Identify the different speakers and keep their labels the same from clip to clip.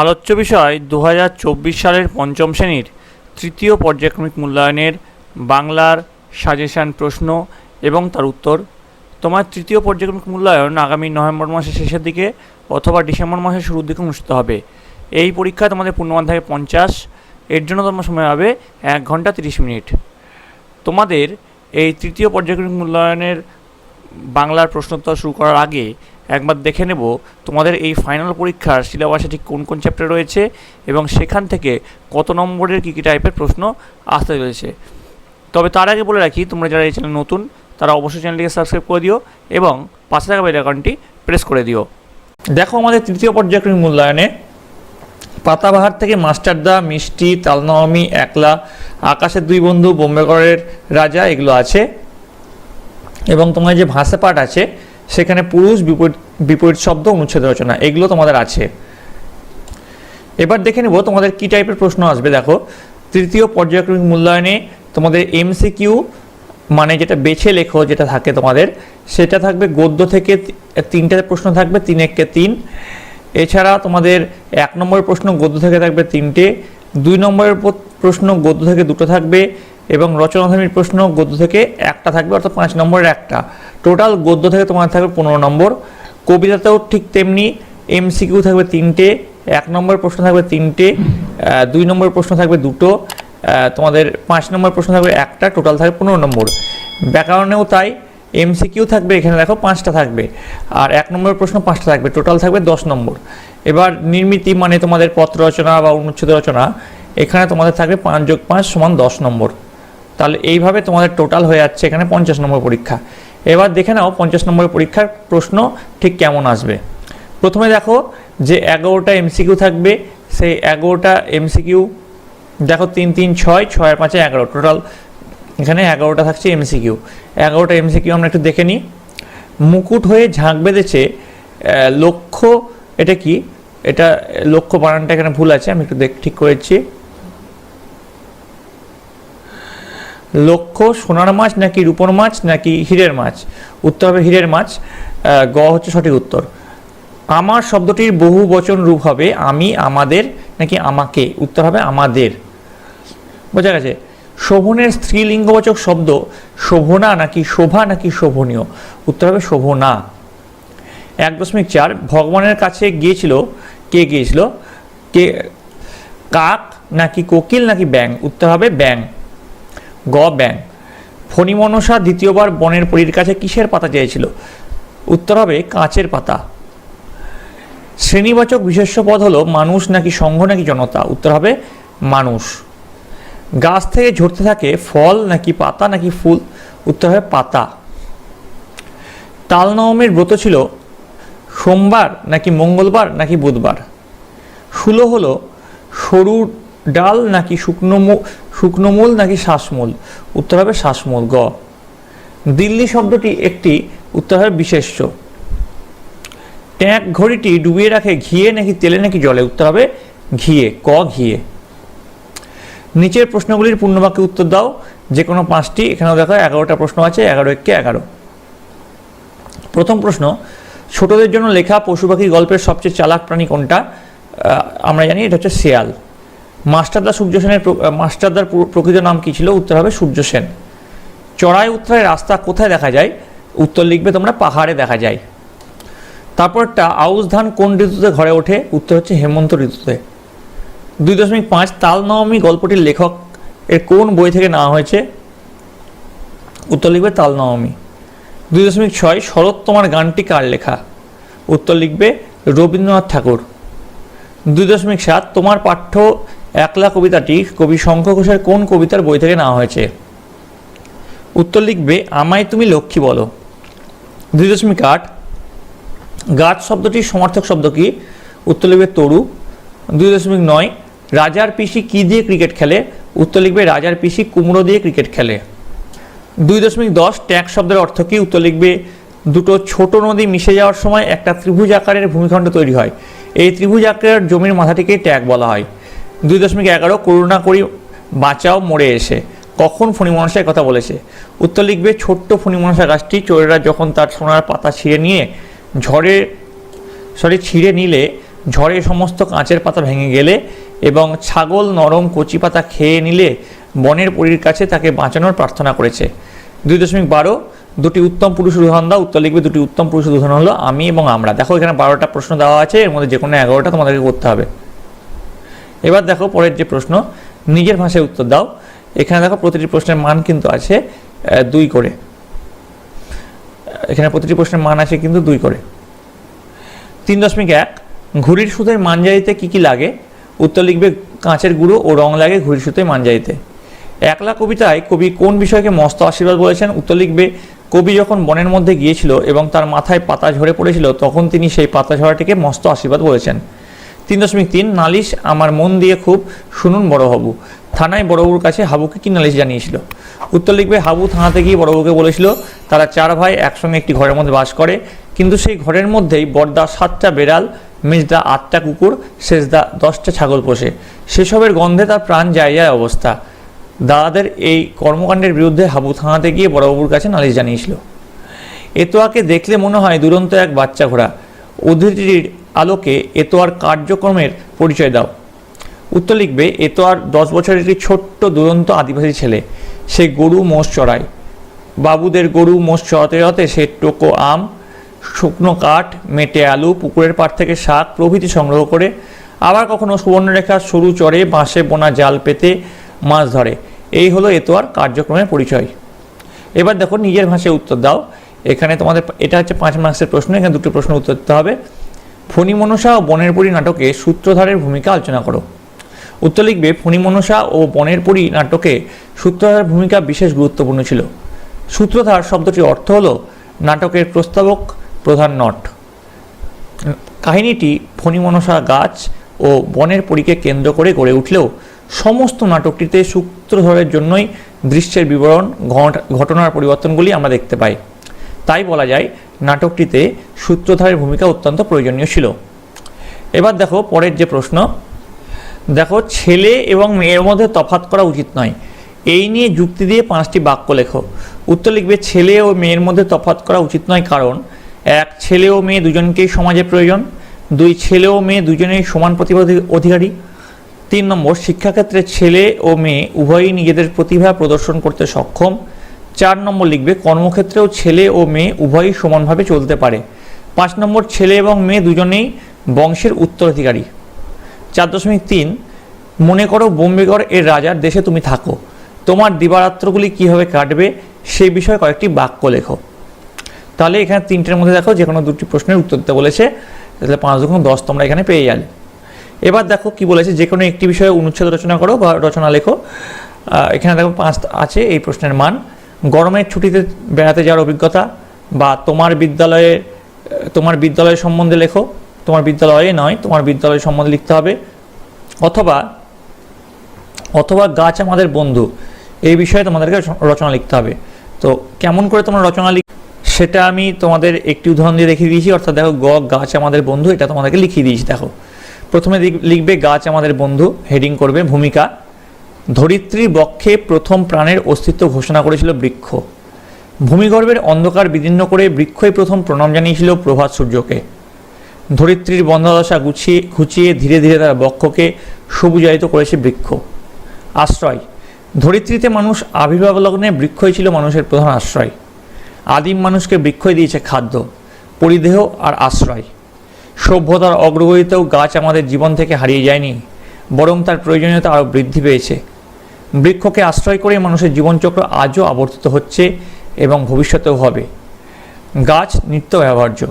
Speaker 1: আলোচ্য বিষয় দু হাজার চব্বিশ সালের পঞ্চম শ্রেণির তৃতীয় পর্যায়ক্রমিক মূল্যায়নের বাংলার সাজেশান প্রশ্ন এবং তার উত্তর। তোমার তৃতীয় পর্যায়ক্রমিক মূল্যায়ন আগামী নভেম্বর মাসের শেষের দিকে অথবা ডিসেম্বর মাসের শুরুর দিকে অনুষ্ঠিত হবে। এই পরীক্ষা তোমাদের পূর্ণমান থাকে পঞ্চাশ। এর জন্য তোমার সময় হবে এক ঘণ্টা তিরিশ মিনিট। তোমাদের এই তৃতীয় পর্যায়ক্রমিক মূল্যায়নের বাংলার প্রশ্নোত্তর শুরু করার আগে একবার দেখে নেব তোমাদের এই ফাইনাল পরীক্ষার সিলেবাসে ঠিক কোন কোন চ্যাপ্টার রয়েছে এবং সেখান থেকে কত নম্বরের কী কী টাইপের প্রশ্ন আসতে চলেছে। তবে তার আগে বলে রাখি, তোমরা যারা এই চ্যানেল নতুন, তারা অবশ্যই চ্যানেলটিকে সাবস্ক্রাইব করে দিও এবং পাশে থাকা বেল আইকনটি প্রেস করে দিও। দেখো আমাদের তৃতীয় পর্যায়ক্রমিক মূল্যায়নে। পাতাবাহার থেকে মাস্টারদা, মিষ্টি তালনবমী একলা, আকাশের দুই বন্ধু, বোম্বেগড়ের রাজা, এগুলো আছে। এবং তোমার যে ভাষা পাঠ আছে সেখানে পুরুষ বিপরীত বিপরীত শব্দ অনুচ্ছেদ রচনা, এগুলো তোমাদের আছে। এবার দেখে নেব তোমাদের কি টাইপের প্রশ্ন আসবে, দেখো। তৃতীয় পর্যায়ক্রমিক মূল্যায়নে তোমাদের এমসিকিউ মানে যেটা বেছে লেখো, যেটা থাকে তোমাদের, সেটা থাকবে গদ্য থেকে তিনটে প্রশ্ন থাকবে, তিন এককে তিন। এছাড়া তোমাদের এক নম্বরের প্রশ্ন গদ্য থেকে থাকবে তিনটে, দুই নম্বরের প্রশ্ন গদ্য থেকে দুটো থাকবে এবং রচনাধর্মীর প্রশ্ন গদ্য থেকে একটা থাকবে, অর্থাৎ পাঁচ নম্বরের একটা। টোটাল গদ্য থেকে তোমার থাকবে পনেরো নম্বর। কবিতাতেও ঠিক তেমনি এমসিকিউ থাকবে তিনটে, এক নম্বর প্রশ্ন থাকবে তিনটে দুই নম্বর প্রশ্ন থাকবে দুটো তোমাদের পাঁচ নম্বর প্রশ্ন থাকবে একটা টোটাল থাকবে পনেরো নম্বর। ব্যাকরণেও তাই এমসিকিউ থাকবে, এখানে দেখো পাঁচটা থাকবে, আর এক নম্বর প্রশ্ন পাঁচটা থাকবে টোটাল থাকবে দশ নম্বর। এবার নির্মিতি মানে তোমাদের পত্র রচনা বা অনুচ্ছেদ রচনা, এখানে তোমাদের থাকবে পাঁচ যোগ পাঁচ সমান দশ নম্বর। তাহলে এইভাবে তোমাদের টোটাল হয়ে যাচ্ছে এখানে পঞ্চাশ নম্বর পরীক্ষা। এবার দেখে নাও পঞ্চাশ নম্বর পরীক্ষার প্রশ্ন ঠিক কেমন আসবে। প্রথমে দেখো যে এগারোটা এমসিকিউ থাকবে, সেই এগারোটা এমসিকিউ দেখো তিন তিন, ছয় ছয় পাঁচে এগারো। টোটাল এখানে এগারোটা থাকছে এমসিকিউ এগারোটা এমসিকিউ আমরা একটু দেখে নিই। মুকুট হয়ে ঝাঁক বেঁধেছে লক্ষ্য এটা কি? এটা লক্ষ্য বানানটা এখানে ভুল আছে, আমি একটু দেখ ঠিক করেছি। লক্ষ্য সোনার মাছ নাকি রূপোর মাছ নাকি হীরের মাছ? উত্তর হবে হীরের মাছ। গ হচ্ছে সঠিক উত্তর। আমার শব্দটির বহু বচন রূপ হবে আমি, আমাদের নাকি আমাকে? উত্তর হবে আমাদের। বোঝা গেছে? শোভনের স্ত্রীলিঙ্গবাচক শব্দ শোভনা নাকি শোভা নাকি শোভনীয়? উত্তর হবে শোভনা। এক দশমিক চার, ভগবানের কাছে গিয়েছিল? কে গিয়েছিল? কে? কাক নাকি কোকিল নাকি ব্যাং উত্তর হবে ব্যাং গ ব্যাং ফণিমনসা দ্বিতীয়বার বনের পরীর কাছে কিসের পাতা চেয়েছিল? উত্তর হবে, কাঁচের পাতা। শ্রেণীবাচক বিশেষ্য পদ হলো মানুষ নাকি সংঘ নাকি জনতা? উত্তর হবে, মানুষ। গাছ থেকে ঝরতে থাকে ফল নাকি পাতা নাকি ফুল? উত্তর হবে, পাতা। তালনবমীর ব্রত ছিল সোমবার নাকি মঙ্গলবার নাকি বুধবার? শুলো হলো সরু ডাল নাকি শুকনো মূ- শুকনো মূল নাকি শ্বাসমূল উত্তর হবে শ্বাসমূল গ। দিল্লি শব্দটি একটি, উত্তর হবে বিশেষ্য। ট্যাঁক ঘড়িটি ডুবিয়ে রাখে ঘিয়ে নাকি তেলে নাকি জলে? উত্তর হবে ঘিয়ে, ক, ঘিয়ে। নিচের প্রশ্নগুলির পূর্ণবাক্যে উত্তর দাও। যে কোনো পাঁচটি, এখানেও দেখো এগারোটা প্রশ্ন আছে, এগারো একে এগারো। প্রথম প্রশ্ন, ছোটদের জন্য লেখা পশু পাখি গল্পের সবচেয়ে চালাক প্রাণী কোনটা? আমরা জানি এটা হচ্ছে শেয়াল। মাস্টারদা সূর্য সেনের মাস্টারদার প্রকৃত নাম কি ছিল? উত্তর হবে সূর্য সেন। চড়াই উত্তরায় রাস্তা কোথায় দেখা যায়? উত্তর লিখবে তোমরা পাহাড়ে দেখা যায়। তারপরটা আউশ ধান কোন ঋতুতে ঘরে ওঠে? উত্তর হচ্ছে হেমন্ত ঋতুতে। দুই দশমিক পাঁচ তাল নবমী গল্পটির লেখক এর কোন বই থেকে নেওয়া হয়েছে? উত্তর লিখবে তাল নবমী দুই দশমিক ছয়, শরৎ তোমার গানটি কার লেখা? উত্তর লিখবে রবীন্দ্রনাথ ঠাকুর। দুই দশমিক সাত, তোমার পাঠ্য একলা কবিতাটি কবি শঙ্খ ঘোষের কোন কবিতার বই থেকে নেওয়া হয়েছে? উত্তর লিখবে, আমায় তুমি লক্ষ্মী বলো। দুই দশমিক আট। গাছ শব্দটির সমার্থক শব্দ কি? উত্তর লিখবে, তরু। দুই দশমিক নয়। রাজার পিসি কি দিয়ে ক্রিকেট খেলে? উত্তর লিখবে, রাজার পিসি কুমড়ো দিয়ে ক্রিকেট খেলে। দুই দশমিক দশ। ট্যাগ শব্দের অর্থ কি? উত্তর লিখবে, দুটো ছোট নদী মিশে যাওয়ার সময় একটা ত্রিভুজ আকারের ভূমিখণ্ড তৈরি হয়। এই ত্রিভুজ আকারের জমির মাথাটিকে ট্যাগ বলা হয়। দুই দশমিক এগারো, করুণা করি, বাঁচাও, মরে এসে। কখন ফণিমনসা কথা বলেছে? উত্তর লিখবে, ছোট্ট ফণিমনসা গাছটি, চোরেরা যখন তার সোনার পাতা ছিঁড়ে নিয়ে, ঝড়ে সরি ছিঁড়ে নিলে, ঝড়ে সমস্ত কাঁচের পাতা ভেঙে গেলে এবং ছাগল, নরম কচি পাতা খেয়ে নিলে, বনের পরীর কাছে তাকে বাঁচানোর প্রার্থনা করেছে। দুই দশমিক বারো, দুটি উত্তম পুরুষ উদাহরণ দাও। উত্তর লিখবে, দুটি উত্তম পুরুষ উদাহরণ হলো আমি এবং আমরা। দেখো এখানে বারোটা প্রশ্ন দেওয়া আছে, এর মধ্যে যে কোনো এগারোটা তোমাদেরকে করতে হবে। এবার দেখো পরের যে প্রশ্ন, নিজের ভাষায় উত্তর দাও। এখানে দেখো প্রতিটি প্রশ্নের মান কিন্তু আছে দুই করে। এখানে প্রতিটি প্রশ্নের মান আছে কিন্তু দুই করে। তিন দশমিক এক, ঘুড়ির সুতোয় মানজারিতে কী কী লাগে? উত্তর লিখবে, কাঁচের গুঁড়ো ও রং লাগে ঘুড়ির সুতোয় মানজারিতে। একলা কবিতায় কবি কোন বিষয়কে মস্ত আশীর্বাদ বলেছেন? উত্তর লিখবে, কবি যখন বনের মধ্যে গিয়েছিল এবং তার মাথায় পাতা ঝরে পড়েছিল, তখন তিনি সেই পাতা ঝরাটিকে মস্ত আশীর্বাদ বলেছেন। তিন দশমিক তিন, নালিশ আমার মন দিয়ে খুব শুনুন বড় হাবু থানায় বড়বুর কাছে হাবুকে কি নালিশ জানিয়েছিল? উত্তর লিখবে, হাবু থানাতে গিয়ে বড়বাবুকে বলেছিল, তারা চার ভাই একসঙ্গে একটি ঘরের মধ্যে বাস করে, কিন্তু সেই ঘরের মধ্যেই বড়দা সাতটা বেড়াল, মেজদা আটটা কুকুর শেষদা দশটা ছাগল পোষে। সেসবের গন্ধে তার প্রাণ যায় যায় অবস্থা। দাদাদের এই কর্মকাণ্ডের বিরুদ্ধে হাবু থানাতে গিয়ে বড়বাবুর কাছে নালিশ জানিয়েছিল। এতোয়াকে দেখলে মনে হয় দুরন্ত এক বাচ্চা ঘোড়া। উদ্ধৃতির আলোকে এতোয়ার কার্যক্রমের পরিচয় দাও। উত্তর লিখবে, এতোয়ার দশ বছরের একটি ছোট্ট দুরন্ত আদিবাসী ছেলে। সে গরু মোষ চড়ায়। বাবুদের গরু মোষ চড়াতে চড়াতে সে টোকো আম, শুকনো কাঠ, মেটে আলু, পুকুরের পাড় থেকে শাক প্রভৃতি সংগ্রহ করে আবার কখনো সুবর্ণরেখা সরু চরে বাঁশে বোনা জাল পেতে মাছ ধরে। এই হলো এতোয়ার কার্যক্রমের পরিচয়। এবার দেখো, নিজের ভাষায় উত্তর দাও। এখানে তোমাদের, এটা হচ্ছে পাঁচ মার্কসের প্রশ্ন, এখানে দুটো প্রশ্ন উত্তর দিতে হবে। ফণি মনসা ও বনের পরী নাটকে সূত্রধারের ভূমিকা আলোচনা করো। উত্তর লিখবে ফণি মনসা ও বনের পরী নাটকে সূত্রধারের ভূমিকা বিশেষ গুরুত্বপূর্ণ ছিল। সূত্রধার শব্দটির অর্থ হলো নাটকের প্রস্তাবক প্রধান নট। কাহিনীটি ফণিমনসা গাছ ও বনের পরীকে কেন্দ্র করে গড়ে উঠলেও সমস্ত নাটকটিতে সূত্রধরের জন্যই দৃশ্যের বিবরণ, ঘট- ঘটনার পরিবর্তনগুলি আমরা দেখতে পাই। তাই বলা যায় নাটকটিতে সূত্রধারের ভূমিকা অত্যন্ত প্রয়োজনীয় ছিল। এবার দেখো পরের যে প্রশ্ন। দেখো, ছেলে এবং মেয়ের মধ্যে তফাৎ করা উচিত নয়। এই নিয়ে যুক্তি দিয়ে পাঁচটি বাক্য লেখো। উত্তর লিখবে, ছেলে ও মেয়ের মধ্যে তফাৎ করা উচিত নয় কারণ, এক, ছেলে ও মেয়ে দুজনকেই সমাজে প্রয়োজন। দুই, ছেলে ও মেয়ে দুজনেই সমান প্রতিভা অধিকারী। তিন নম্বর, শিক্ষাক্ষেত্রে ছেলে ও মেয়ে উভয়ই নিজেদের প্রতিভা প্রদর্শন করতে সক্ষম। চার নম্বর লিখবে, কর্মক্ষেত্রেও ছেলে ও মেয়ে উভয়ই সমানভাবে চলতে পারে। পাঁচ নম্বর, ছেলে এবং মেয়ে দুজনেই বংশের উত্তরাধিকারী। চার দশমিক তিন, মনে করো বোম্বেগড় এর রাজার দেশে তুমি থাকো। তোমার দিবারাত্রগুলি কীভাবে কাটবে সেই বিষয়ে কয়েকটি বাক্য লেখো। তাহলে এখানে তিনটের মধ্যে দেখো যে কোনো দুটি প্রশ্নের উত্তর দিতে বলেছে, তাহলে পাঁচ দুগুণ দশ তোমরা এখানে পেয়ে যাবে। এবার দেখো কি বলেছে যে কোনো একটি বিষয়ে অনুচ্ছেদ রচনা করো বা রচনা লেখো। এখানে দেখো পাঁচ আছে, এই প্রশ্নের মান। গরমের ছুটিতে বেড়াতে যাওয়ার অভিজ্ঞতা বা তোমার বিদ্যালয়ে, তোমার বিদ্যালয় সম্বন্ধে লেখো। তোমার বিদ্যালয়ে নয়, তোমার বিদ্যালয় সম্বন্ধে লিখতে হবে। অথবা অথবা গাছ আমাদের বন্ধু, এই বিষয়ে তোমাদেরকে রচনা লিখতে হবে। তো কেমন করে তোমরা রচনা লিখ, সেটা আমি তোমাদের একটি উদাহরণ দিয়ে দেখিয়ে দিয়েছি। অর্থাৎ দেখো, গ, গাছ আমাদের বন্ধু, এটা তোমাদেরকে লিখিয়ে দিয়েছি, দেখো। প্রথমে লিখ- লিখবে গাছ আমাদের বন্ধু, হেডিং করবে ভূমিকা। ধরিত্রীর বক্ষে প্রথম প্রাণের অস্তিত্ব ঘোষণা করেছিল বৃক্ষ। ভূমিগর্ভের অন্ধকার বিদীর্ণ করে বৃক্ষই প্রথম প্রণাম জানিয়েছিল প্রভাত সূর্যকে। ধরিত্রীর বন্ধদশা গুছিয়ে ঘুচিয়ে ধীরে ধীরে তার বক্ষকে সবুজায়িত করেছে বৃক্ষ। আশ্রয়। ধরিত্রীতে মানুষ আবির্ভাব লগ্নে বৃক্ষই ছিল মানুষের প্রধান আশ্রয়। আদিম মানুষকে বৃক্ষই দিয়েছে খাদ্য, পরিদেহ আর আশ্রয়। সভ্যতার অগ্রগতিতেও গাছ আমাদের জীবন থেকে হারিয়ে যায়নি, বরং তার প্রয়োজনীয়তা আরও বৃদ্ধি পেয়েছে। বৃক্ষকে আশ্রয় করে মানুষের জীবনচক্র আজও আবর্তিত হচ্ছে এবং ভবিষ্যতেও হবে। গাছ, নিত্য ব্যবহার্য।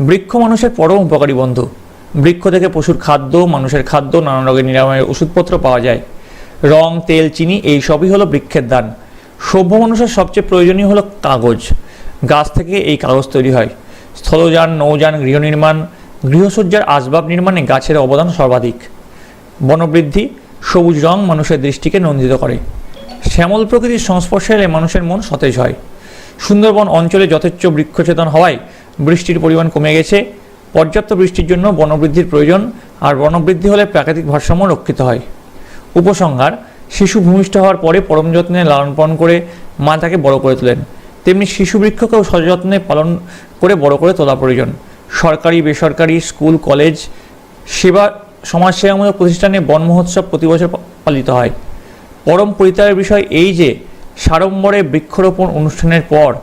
Speaker 1: বৃক্ষ মানুষের পরম উপকারী বন্ধু। বৃক্ষ থেকে পশুর খাদ্য, মানুষের খাদ্য, নানা রোগের নিরাময়ের ওষুধপত্র পাওয়া যায়। রং, তেল, চিনি, এই সবই হলো বৃক্ষের দান। সভ্য মানুষের সবচেয়ে প্রয়োজনীয় হলো কাগজ। গাছ থেকে এই কাগজ তৈরি হয়। স্থলযান, নৌযান গৃহনির্মাণ গৃহসজ্জার আসবাব নির্মাণে গাছের অবদান সর্বাধিক। বনবৃদ্ধি সবুজ রং মানুষের দৃষ্টিকে নন্দিত করে। শ্যামল প্রকৃতির সংস্পর্শে এলে মানুষের মন সতেজ হয়। সুন্দরবন অঞ্চলে যথেচ্ছ বৃক্ষছেদন হওয়ায় বৃষ্টির পরিমাণ কমে গেছে। পর্যাপ্ত বৃষ্টির জন্য বনবৃদ্ধির প্রয়োজন আর বনবৃদ্ধি হলে প্রাকৃতিক ভারসাম্য রক্ষিত হয়। উপসংহার, শিশু ভূমিষ্ঠ হওয়ার পরে পরম যত্নে লালন পালন করে মা তাকে বড় করে তোলেন। তেমনি শিশু বৃক্ষকেও সযত্নে পালন করে বড় করে তোলা প্রয়োজন। সরকারি, বেসরকারি, স্কুল, কলেজ, সেবা সমাজসেবামূলক প্রতিষ্ঠানে বন মহোৎসব প্রতি বছর পালিত হয়। পরম পরিতাপের বিষয় এই যে, সাড়ম্বরে বৃক্ষরোপণ অনুষ্ঠানের পর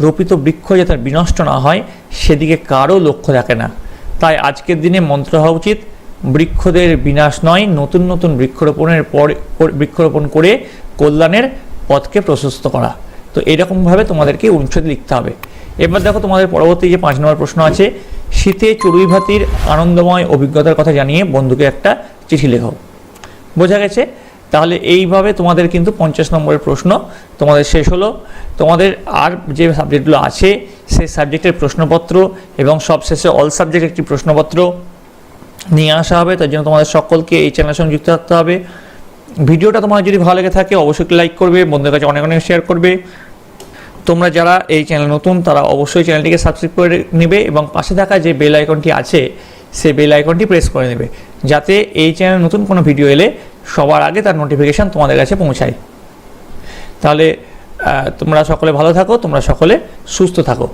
Speaker 1: রোপিত বৃক্ষ যাতে বিনষ্ট না হয়, সেদিকে কারও লক্ষ্য থাকে না। তাই আজকের দিনে মন্ত্র হওয়া উচিত, বৃক্ষদের বিনাশ নয়, নতুন নতুন বৃক্ষরোপণের পর- বৃক্ষরোপণ করে কল্যাণের পথকে প্রশস্ত করা। তো এরকমভাবে তোমাদেরকে অনুচ্ছেদ লিখতে হবে। এবার দেখো তোমাদের পরবর্তী যে পাঁচ নম্বর প্রশ্ন আছে, শীতে চড়ুই ভাতির আনন্দময় অভিজ্ঞতার কথা জানিয়ে বন্ধুকে একটা চিঠি লেখো। বোঝা গেছে? তাহলে এইভাবে তোমাদের কিন্তু পঞ্চাশ নম্বরের প্রশ্ন তোমাদের শেষ হলো। তোমাদের আর যে সাবজেক্টগুলো আছে, সেই সাবজেক্টের প্রশ্নপত্র এবং সবশেষে অল সাবজেক্ট একটি প্রশ্নপত্র নিয়ে আসা হবে। তার জন্য তোমাদের সকলকে এই চ্যানেলের সঙ্গে যুক্ত থাকতে হবে। ভিডিওটা তোমার যদি ভালো লেগে থাকে, অবশ্যই লাইক করবে, বন্ধুদের কাছে অনেক অনেক শেয়ার করবে। তোমরা যারা এই চ্যানেল নতুন, তারা অবশ্যই চ্যানেলটিকে সাবস্ক্রাইব করে নেবে এবং পাশে থাকা যে বেল আইকনটি আছে সেই বেল আইকনটি প্রেস করে নেবে। যাতে এই চ্যানেল নতুন কোনো ভিডিও এলে সবার আগে তার নোটিফিকেশান তোমাদের কাছে পৌঁছায়। তাহলে তোমরা সকলে ভালো থাকো, তোমরা সকলে সুস্থ থাকো।